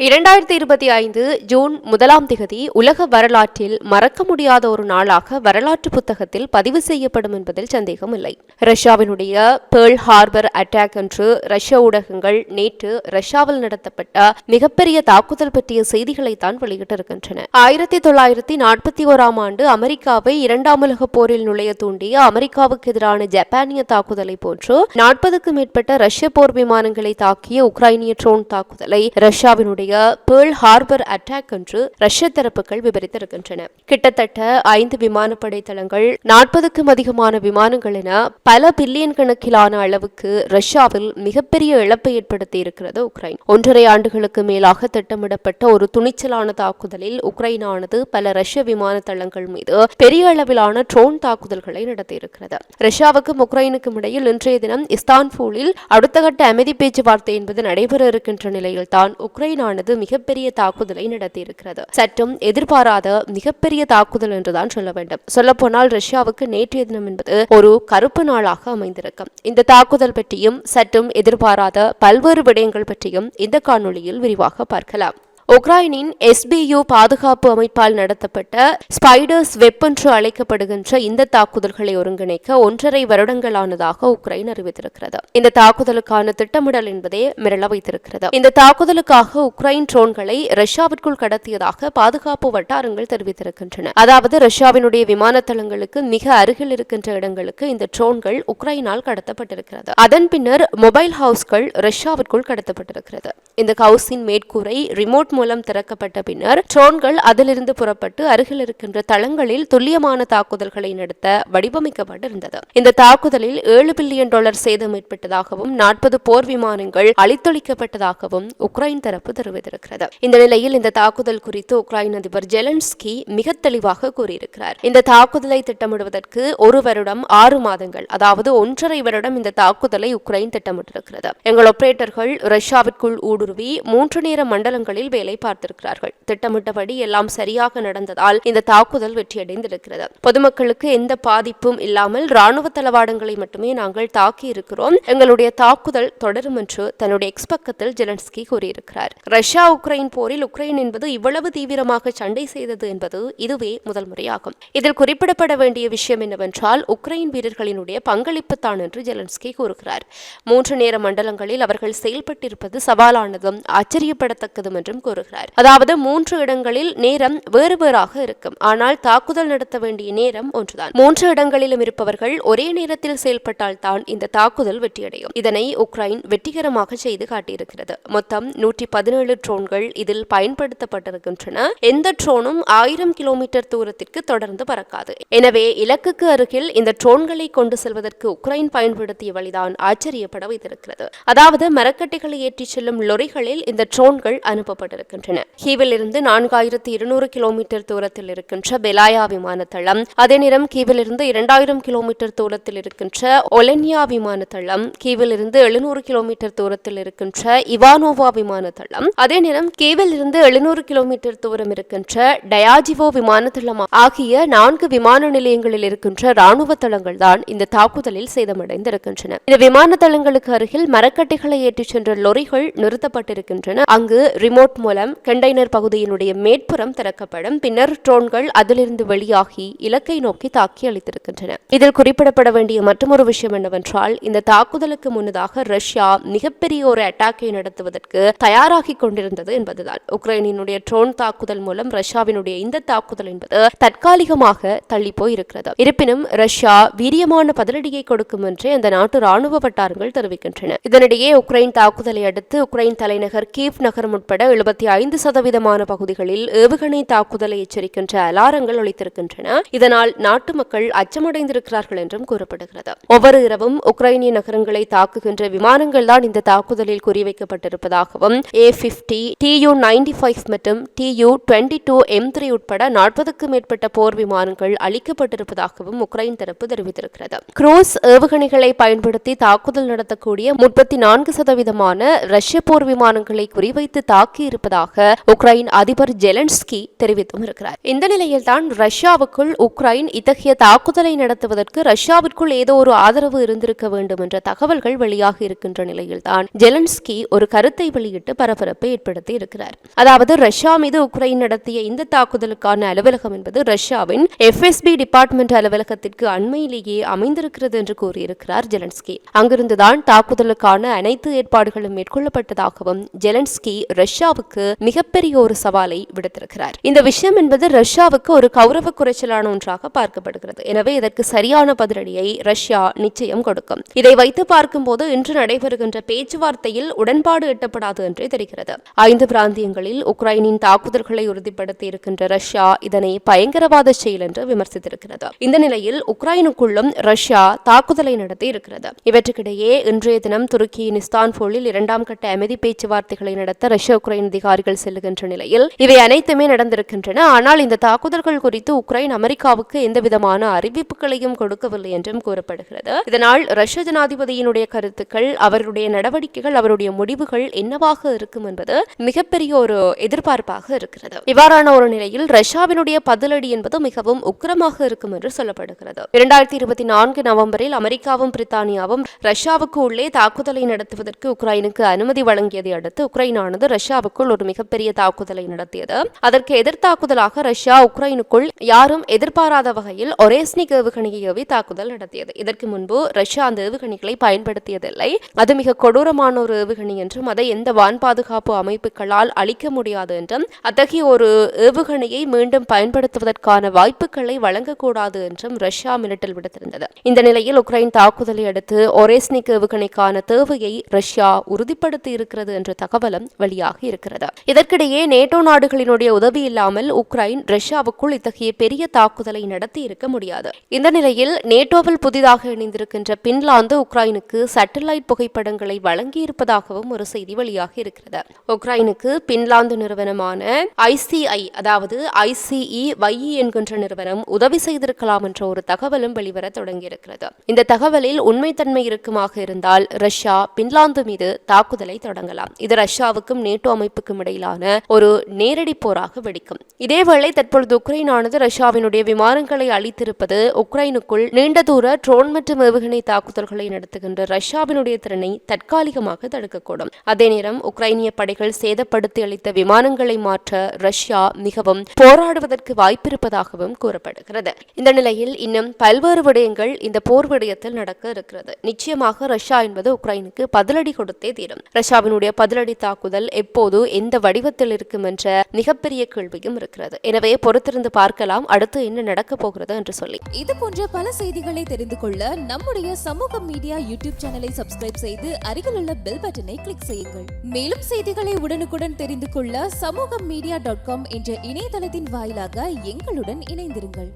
இரண்டாயிரத்தி இருபத்தி ஐந்து ஜூன் முதலாம் திகதி உலக வரலாற்றில் மறக்க முடியாத ஒரு நாளாக வரலாற்று புத்தகத்தில் பதிவு செய்யப்படும் என்பதில் சந்தேகம் இல்லை. ரஷ்யாவினுடைய பேர்ல் ஹார்பர் அட்டாக் என்று ரஷ்ய ஊடகங்கள் நேற்று ரஷ்யாவில் நடத்தப்பட்ட மிகப்பெரிய தாக்குதல் பற்றிய செய்திகளை தான் வெளியிட்டிருக்கின்றன. ஆயிரத்தி தொள்ளாயிரத்தி நாற்பத்தி ஓராம் ஆண்டு அமெரிக்காவை இரண்டாம் உலக போரில் நுழைய தூண்டிய அமெரிக்காவுக்கு எதிரான ஜப்பானிய தாக்குதலை போன்று நாற்பதுக்கும் மேற்பட்ட ரஷ்ய போர் விமானங்களை தாக்கிய உக்ரைனிய ட்ரோன் தாக்குதலை ரஷ்யாவினுடைய நடத்திய பேர்ல் ஹார்பர் அட்டாக் என்று ரஷ்ய தரப்புகள் விவரித்திருக்கின்றன. கிட்டத்தட்ட ஐந்து விமானப்படை தளங்கள் நாற்பதுக்கும் அதிகமான விமானங்கள் என பல பில்லியன் கணக்கிலான அளவுக்கு ரஷ்யாவில் மிகப்பெரிய இழப்பை ஏற்படுத்தி இருக்கிறது உக்ரைன். ஒன்றரை ஆண்டுகளுக்கு மேலாக திட்டமிடப்பட்ட ஒரு துணிச்சலான தாக்குதலில் உக்ரைனானது பல ரஷ்ய விமான தளங்கள் மீது பெரிய அளவிலான ட்ரோன் தாக்குதல்களை நடத்தியிருக்கிறது. ரஷ்யாவுக்கும் உக்ரைனுக்கும் இடையில் இன்றைய தினம் இஸ்தான்பூலில் அடுத்த கட்ட அமைதி பேச்சுவார்த்தை என்பது நடைபெற இருக்கின்ற நிலையில்தான் உக்ரைனானது மிகப்பெரிய தாக்குதலை நடத்தியிருக்கிறது. சற்றும் எதிர்பாராத மிகப்பெரிய தாக்குதல் என்றுதான் சொல்ல வேண்டும். சொல்லப்போனால் ரஷ்யாவுக்கு நேற்றைய தினம் என்பது ஒரு கருப்பு நாளாக அமைந்திருக்கும். இந்த தாக்குதல் பற்றியும் சற்றும் எதிர்பாராத பல்வேறு விடயங்கள் பற்றியும் இந்த காணொளியில் விரிவாக பார்க்கலாம். உக்ரைனின் எஸ்பியு பாதுகாப்பு அமைப்பால் நடத்தப்பட்ட ஸ்பைடர்ஸ் வெப் என்று அழைக்கப்படுகின்ற இந்த தாக்குதல்களை ஒருங்கிணைக்க ஒன்றரை வருடங்களானதாக உக்ரைன் அறிவித்திருக்கிறது. இந்த தாக்குதலுக்கான திட்டமிடல் என்பதே மிரள வைத்திருக்கிறது. இந்த தாக்குதலுக்காக உக்ரைன் ட்ரோன்களை ரஷ்யாவிற்குள் கடத்தியதாக பாதுகாப்பு வட்டாரங்கள் தெரிவித்திருக்கின்றன. அதாவது ரஷ்யாவினுடைய விமான தளங்களுக்கு மிக அருகில் இருக்கின்ற இடங்களுக்கு இந்த ட்ரோன்கள் உக்ரைனால் கடத்தப்பட்டிருக்கிறது. அதன் பின்னர் மொபைல் ஹவுஸ்கள் ரஷ்யாவிற்குள் கடத்தப்பட்டிருக்கிறது. இந்த ஹவுஸின் மேற்கூரை ரிமோட் மூலம் திறக்கப்பட்ட பின்னர் ட்ரோன்கள் அதிலிருந்து புறப்பட்டு அருகில் இருக்கின்ற தளங்களில் துல்லியமான தாக்குதல்களை நடத்த வடிவமைக்கப்பட்டிருந்தது. இந்த தாக்குதலில் ஏழு பில்லியன் டாலர் சேதம் ஏற்பட்டதாகவும் நாற்பது போர் விமானங்கள் அழித்தொழிக்கப்பட்டதாகவும் உக்ரைன் தரப்பு தெரிவித்திருக்கிறது. இந்த நிலையில் இந்த தாக்குதல் குறித்து உக்ரைன் அதிபர் ஜெலன்ஸ்கி மிக தெளிவாக கூறியிருக்கிறார். இந்த தாக்குதலை திட்டமிடுவதற்கு ஒரு வருடம் ஆறு மாதங்கள் அதாவது ஒன்றரை வருடம் இந்த தாக்குதலை உக்ரைன் திட்டமிட்டிருக்கிறது. எங்கள் ஆபரேட்டர்கள் ரஷ்யாவிற்குள் ஊடுருவி மூன்று நேர மண்டலங்களில் வேலை பார்த்திருக்கிறார்கள் திட்டமிட்டபடி எல்லாம் சரியாக நடந்ததால் இந்த தாக்குதல் வெற்றியடைந்திருக்கிறது. பொதுமக்களுக்கு எந்த பாதிப்பும் இல்லாமல் ராணுவ தளவாடங்களை மட்டுமே நாங்கள் தாக்கி இருக்கிறோம் எங்களுடைய தாக்குதல் தொடரும் என்று தன்னுடைய எக்ஸ் பக்கத்தில் ஜெலன்ஸ்கி கூறியிருக்கிறார். ரஷ்யா உக்ரைன் போரில் உக்ரைன் என்பது இவ்வளவு தீவிரமாக சண்டை செய்தது என்பது இதுவே முதல் முறையாகும். இதில் குறிப்பிடப்பட வேண்டிய விஷயம் என்னவென்றால் உக்ரைன் வீரர்களினுடைய பங்களிப்பு தான் என்று ஜெலன்ஸ்கி கூறுகிறார். மூன்று நேர மண்டலங்களில் அவர்கள் செயல்பட்டிருப்பது சவாலானதும் ஆச்சரியப்படத்தக்கதும் என்றும் கூறுகிறார். அதாவது மூன்று இடங்களில் நேரம் வேறு வேறாக இருக்கும். ஆனால் தாக்குதல் நடத்த வேண்டிய நேரம் ஒன்றுதான். மூன்று இடங்களிலும் இருப்பவர்கள் ஒரே நேரத்தில் செயல்பட்டால் தான் இந்த தாக்குதல் வெற்றியடையும். இதனை உக்ரைன் வெற்றிகரமாக செய்து காட்டியிருக்கிறது. மொத்தம் நூற்றி பதினேழு ட்ரோன்கள் இதில் பயன்படுத்தப்பட்டிருக்கின்றன. எந்த ட்ரோனும் ஆயிரம் கிலோமீட்டர் தூரத்திற்கு தொடர்ந்து பறக்காது. எனவே இலக்குக்கு அருகில் இந்த ட்ரோன்களை கொண்டு செல்வதற்கு உக்ரைன் பயன்படுத்திய வழிதான் ஆச்சரியப்பட வைத்திருக்கிறது. அதாவது மரக்கட்டைகளை ஏற்றிச் செல்லும் லொரிகளில் இந்த ட்ரோன்கள் அனுப்பப்பட்டிருக்கின்றன இருக்கின்றன கீவிலிருந்து நான்காயிரத்தி இருநூறு கிலோமீட்டர் தூரத்தில் இருக்கின்ற பெலாயா விமான தளம் அதே நேரம் கீவிலிருந்து இரண்டாயிரம் கிலோமீட்டர் தூரத்தில் இருக்கின்ற ஒலென்யா விமான தளம் கீவில் எழுநூறு கிலோமீட்டர் தூரத்தில் இருக்கின்ற இவானோவா விமான தளம் அதே நேரம் கீவிலிருந்து எழுநூறு கிலோமீட்டர் தூரம் இருக்கின்ற டயாஜிவோ விமான தளம் ஆகிய நான்கு விமான நிலையங்களில் இருக்கின்ற ராணுவ தளங்கள் தான் இந்த தாக்குதலில் சேதமடைந்திருக்கின்றன. இந்த விமான தளங்களுக்கு அருகில் மரக்கட்டைகளை ஏற்றிச் சென்ற லொரிகள் நிறுத்தப்பட்டிருக்கின்றன. அங்கு ரிமோட் மூலம் கண்டெய்னர் பகுதியினுடைய மேற்புறம் திறக்கப்படும். பின்னர் ட்ரோன்கள் அதிலிருந்து வெளியாகி இலக்கை நோக்கி தாக்கி அளித்திருக்கின்றன. இதில் குறிப்பிடப்பட வேண்டிய மற்றொரு விஷயம் என்னவென்றால் இந்த தாக்குதலுக்கு முன்னதாக ரஷ்யா மிகப்பெரிய ஒரு அட்டாக்கை நடத்துவதற்கு தயாராகி கொண்டிருந்தது என்பதுதான். உக்ரைனினுடைய ட்ரோன் தாக்குதல் மூலம் ரஷ்யாவினுடைய இந்த தாக்குதல் என்பது தற்காலிகமாக தள்ளி போயிருக்கிறது இருப்பினும் ரஷ்யா வீரியமான பதிலடியை கொடுக்கும் என்று அந்த நாட்டு ராணுவ வட்டாரங்கள் தெரிவிக்கின்றன. இதனிடையே உக்ரைன் தாக்குதலை அடுத்து உக்ரைன் தலைநகர் கீவ் நகரம் உட்பட எழுபத்தி ஐந்து சதவீதமான பகுதிகளில் ஏவுகணை தாக்குதலை எச்சரிக்கின்ற அலாரங்கள் ஒழித்திருக்கின்றன இதனால் நாட்டு மக்கள் அச்சமடைந்திருக்கிறார்கள் என்றும் கூறப்படுகிறது. ஒவ்வொரு இரவும் உக்ரைனிய நகரங்களை தாக்குகின்ற விமானங்கள் தான் இந்த தாக்குதலில் குறிவைக்கப்பட்டிருப்பதாகவும் A fifty T U ninety five மற்றும் T U twenty two M three உட்பட நாற்பதுக்கும் மேற்பட்ட போர் விமானங்கள் அளிக்கப்பட்டிருப்பதாகவும் உக்ரைன் தரப்பு தெரிவித்திருக்கிறது. குரூஸ் ஏவுகணைகளை பயன்படுத்தி தாக்குதல் நடத்தக்கூடிய முப்பத்தி நான்கு சதவீதமான ரஷ்ய போர் விமானங்களை குறிவைத்து தாக்கியிருப்பது இருப்பதாக உக்ரைன் அதிபர் ஜெலன்ஸ்கி தெரிவித்தும் இருக்கிறார் இந்த நிலையில்தான் ரஷ்யாவுக்குள் உக்ரைன் இத்தகைய தாக்குதலை நடத்துவதற்கு ரஷ்யாவிற்குள் ஏதோ ஒரு ஆதரவு இருந்திருக்க வேண்டும் என்ற தகவல்கள் வெளியாகி இருக்கின்ற நிலையில்தான் ஜெலன்ஸ்கி ஒரு கருத்தை வெளியிட்டு பரபரப்பை ஏற்படுத்தி இருக்கிறார். அதாவது ரஷ்யா மீது உக்ரைன் நடத்திய இந்த தாக்குதலுக்கான அலுவலகம் என்பது ரஷ்யாவின் எஃப்எஸ்பி டிபார்ட்மெண்ட் அலுவலகத்திற்கு அண்மையிலேயே அமைந்திருக்கிறது என்று கூறியிருக்கிறார் ஜெலன்ஸ்கி. அங்கிருந்துதான் தாக்குதலுக்கான அனைத்து ஏற்பாடுகளும் மேற்கொள்ளப்பட்டதாகவும் ஜெலன்ஸ்கி ரஷ்யாவுக்கு மிகப்பெரிய ஒரு சவாலை விடுத்திருக்கிறார். இந்த விஷயம் என்பது ரஷ்யாவுக்கு ஒரு கௌரவ குறைச்சலான ஒன்றாக பார்க்கப்படுகிறது. எனவே இதற்கு சரியான பதிலடியை ரஷ்யா நிச்சயம் கொடுக்கும். இதை வைத்து பார்க்கும்போது இன்று நடைபெறுகின்ற பேச்சுவார்த்தையில் உடன்பாடு எட்டப்படாது என்றே தெரிகிறது. ஐந்து பிராந்தியங்களில் உக்ரைனின் தாக்குதல்களை உறுதிப்படுத்தி இருக்கின்ற ரஷ்யா இதனை பயங்கரவாத செயல் என்று விமர்சித்திருக்கிறது. இந்த நிலையில் உக்ரைனுக்குள்ளும் ரஷ்யா தாக்குதலை நடத்தி இருக்கிறது. இவற்றுக்கிடையே இன்றைய தினம் துருக்கியின் இஸ்தான்புல்லில் இரண்டாம் கட்ட அமைதி பேச்சுவார்த்தைகளை நடத்த ரஷ்ய உக்ரைன் அதிகாரிகள் செல்லுகின்ற நிலையில் இவை அனைத்துமே நடந்திருக்கின்றன. ஆனால் இந்த தாக்குதல்கள் குறித்து உக்ரைன் அமெரிக்காவுக்கு எந்தவிதமான அறிவிப்புகளையும் கொடுக்கவில்லை என்றும் கூறப்படுகிறது. இதனால் ரஷ்ய ஜனாதிபதியினுடைய கருத்துக்கள் அவருடைய நடவடிக்கைகள் அவருடைய முடிவுகள் என்னவாக இருக்கும் என்பது மிகப்பெரிய ஒரு எதிர்பார்ப்பாக இருக்கிறது. இவ்வாறான ஒரு நிலையில் ரஷ்யாவினுடைய பதிலடி என்பது மிகவும் உக்கிரமாக இருக்கும் என்று சொல்லப்படுகிறது. இரண்டாயிரத்தி இருபத்தி நான்கு நவம்பரில் அமெரிக்காவும் பிரித்தானியாவும் ரஷ்யாவுக்கு உள்ளே தாக்குதலை நடத்துவதற்கு உக்ரைனுக்கு அனுமதி வழங்கியதை அடுத்து உக்ரைனானது ரஷ்யாவுக்குள் ஒரு மிகப்பெரிய தாக்குதலை நடத்தியது. அதற்கு எதிர்த்தாக்குதலாக ரஷ்யா உக்ரைனுக்குள் யாரும் எதிர்பாராத வகையில் ஒரேஸ்னிக் ஏவுகணையை ஏவி தாக்குதல் நடத்தியது. இதற்கு முன்பு ரஷ்யா அந்த ஏவுகணைகளை பயன்படுத்தியதில்லை. அது மிக கொடூரமான ஒரு ஏவுகணை என்றும் அதை எந்த வான் பாதுகாப்பு அமைப்புகளால் அளிக்க முடியாது என்றும் அத்தகைய ஒரு ஏவுகணையை மீண்டும் பயன்படுத்துவதற்கான வாய்ப்புகளை வழங்கக்கூடாது என்றும் ரஷ்யா மிரட்டல் விடுத்திருந்தது. இந்த நிலையில் உக்ரைன் தாக்குதலை அடுத்து ஒரேஸ்னிக் ஏவுகணைக்கான தேவையை ரஷ்யா உறுதிப்படுத்தி இருக்கிறது என்ற தகவலும் வெளியாகி இருக்கிறது. இதற்கிடையே நேட்டோ நாடுகளினுடைய உதவி இல்லாமல் உக்ரைன் ரஷ்யாவுக்குள் இத்தகைய பெரிய தாக்குதலை நடத்தி இருக்க முடியாது. இந்த நிலையில் நேட்டோவில் புதிதாக இணைந்திருக்கின்ற பின்லாந்து உக்ரைனுக்கு சேட்டலைட் புகைப்படங்களை வழங்கியிருப்பதாகவும் ஒரு செய்தி வெளியாகி இருக்கிறது. உக்ரைனுக்கு பின்லாந்து நிறுவனமான ஐசிஐ அதாவது ஐசிஇ வைஇ என்கின்ற நிறுவனம் உதவி செய்திருக்கலாம் என்ற ஒரு தகவலும் வெளிவர தொடங்கியிருக்கிறது. இந்த தகவலில் உண்மைத்தன்மை இருக்குமாக இருந்தால் ரஷ்யா பின்லாந்து மீது தாக்குதலை தொடங்கலாம். இது ரஷ்யாவுக்கும் நேட்டோ அமைப்புக்கும் இடையிலான ஒரு நேரடி போராக வெடிக்கும். இதேவேளை தற்பொழுது உக்ரைனானது ரஷ்யாவினுடைய விமானங்களை அளித்திருப்பது உக்ரைனுக்குள் நீண்ட தூர ட்ரோன் மற்றும் ஏவுகணை தாக்குதல்களை நடத்துகின்ற ரஷ்யாவினுடைய திறனை தற்காலிகமாக தடுக்கக்கூடும். அதே நேரம் உக்ரைனிய படைகள் சேதப்படுத்தி அளித்த விமானங்களை மாற்ற ரஷ்யா மிகவும் போராடுவதற்கு வாய்ப்பிருப்பதாகவும் கூறப்படுகிறது. இந்த நிலையில் இன்னும் பல்வேறு விடயங்கள் இந்த போர் விடயத்தில் நடக்க இருக்கிறது. நிச்சயமாக ரஷ்யா என்பது உக்ரைனுக்கு பதிலடி கொடுத்தே தீரும். ரஷ்யாவினுடைய பதிலடி தாக்குதல் எப்போது எந்த வடிவத்தில் இருக்கும் என்ற மிகப்பெரிய கேள்வியும் இருக்கிறது. எனவே பொறுத்திருந்து பார்க்கலாம் அடுத்து என்ன நடக்கப் போகிறது என்று சொல்லி. இது போன்ற பல செய்திகளை தெரிந்து கொள்ள நம்முடைய சமூக மீடியா யூடியூப் சேனலை சப்ஸ்கிரைப் செய்து அருகிலுள்ள பெல் பட்டனை கிளிக் செய்யுங்கள். மேலும் செய்திகளை உடனுக்குடன் தெரிந்து கொள்ள சமூக மீடியா டாட் காம் என்ற இணையதளத்தின் வாயிலாக எங்களுடன் இணைந்திருங்கள்.